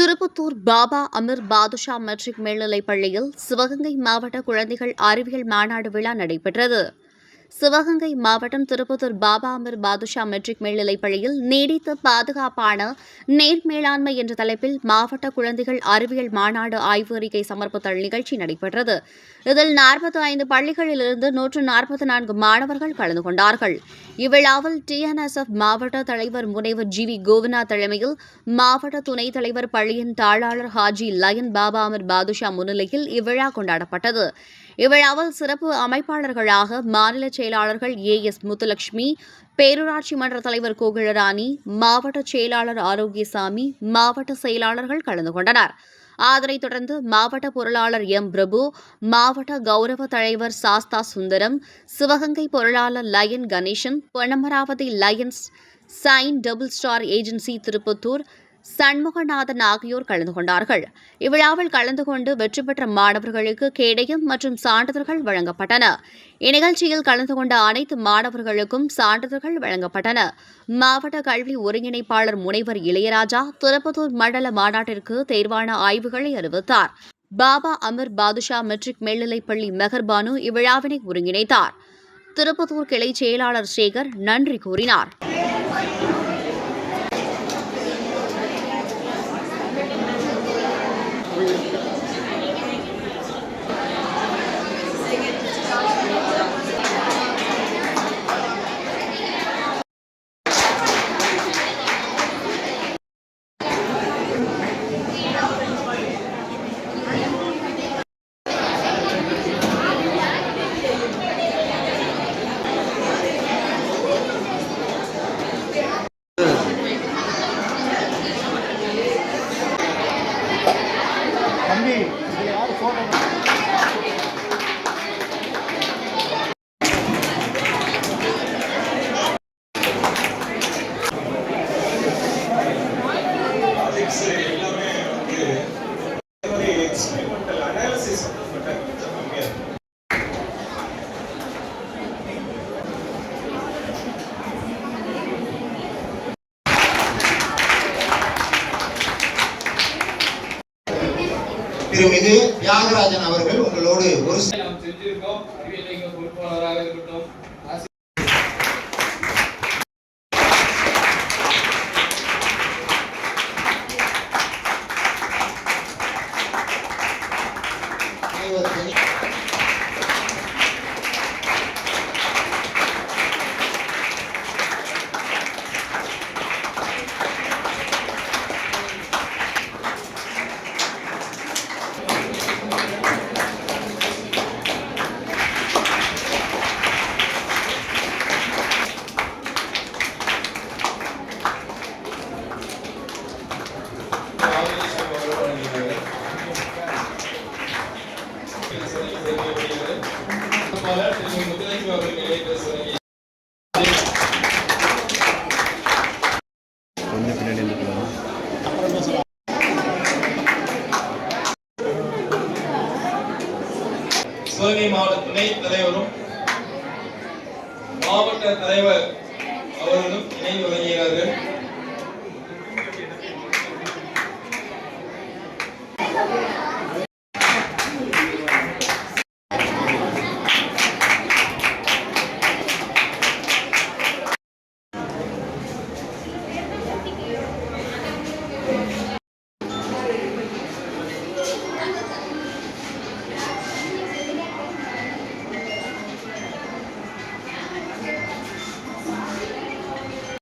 Tirupattur Baba Amir Badusha matric மேல்நிலைப் பள்ளியில் சிவகங்கை மாவட்ட குழந்தைகள் அறிவியல் மாநாடு விழா நடைபெற்றது. சிவகங்கை மாவட்டம் திருப்பத்தூர் பாபா அமர் பாதுஷா மெட்ரிக் மேல்நிலைப் பள்ளியில் நீடித்த பாதுகாப்பான நேர்மேலாண்மை என்ற தலைப்பில் மாவட்ட குழந்தைகள் அறிவியல் மாநாடு ஆய்வு அறிக்கை சமர்ப்பித்தல் நிகழ்ச்சி நடைபெற்றது. இதில் நாற்பத்தி ஐந்து பள்ளிகளிலிருந்து நூற்று நாற்பத்தி நான்கு மாணவர்கள் கலந்து கொண்டார்கள். இவ்விழாவில் டிஎன்எஸ்எஃப் மாவட்ட தலைவர் முனைவர் ஜி வி கோவினா தலைமையில் மாவட்ட துணைத் தலைவர் பள்ளியின் தாளாளர் ஹாஜி லயன் பாபா அமர் பாதுஷா முன்னிலையில் இவ்விழா கொண்டாடப்பட்டது. இவ்விழாவில் சிறப்பு அமைப்பாளர்களாக மாநில செயலாளர்கள் ஏ எஸ் முத்துலட்சுமி பேரூராட்சி மன்ற தலைவர் கோகிலராணி மாவட்ட செயலாளர் ஆரோக்கியசாமி மாவட்ட செயலாளர்கள் கலந்து கொண்டனர். அதனைத் தொடர்ந்து மாவட்ட பொருளாளர் எம். பிரபு மாவட்ட கௌரவ தலைவர் சாஸ்தா சுந்தரம் சிவகங்கை பொருளாளர் Lion Ganesan Ponnamaravathi Lions sign double star agency Tirupattur Shanmuganathan ஆகியோர் கலந்து கொண்டார்கள். இவ்விழாவில் கலந்து கொண்டு வெற்றி பெற்ற மாணவர்களுக்கு கேடயம் மற்றும் சான்றிதழ்கள் வழங்கப்பட்டன. இந்நிகழ்ச்சியில் கலந்து கொண்ட அனைத்து மாணவர்களுக்கும் சான்றிதழ்கள் வழங்கப்பட்டன. மாவட்ட கல்வி ஒருங்கிணைப்பாளர் முனைவர் இளையராஜா திருப்பத்தூர் மண்டல மாநாட்டிற்கு தேர்வான ஆய்வுகளை அறிவித்தார். பாபா அமர் பாதுஷா மெட்ரிக் மேல்நிலைப்பள்ளி மெஹர்பானு இவ்விழாவினை ஒருங்கிணைத்தார். திருப்பத்தூர் கிளை செயலாளர் சேகர் நன்றி கூறினார். திருமிகு தியாகராஜன் அவர்கள் உங்களோடு ஒரு சில செஞ்சிருக்கோம். பொறுப்பாளராக இருக்கட்டும். சிவகங்கை மாவட்ட துணை தலைவரும் மாவட்ட தலைவர் அவர்களும் இணைந்து வழங்குகிறார்கள்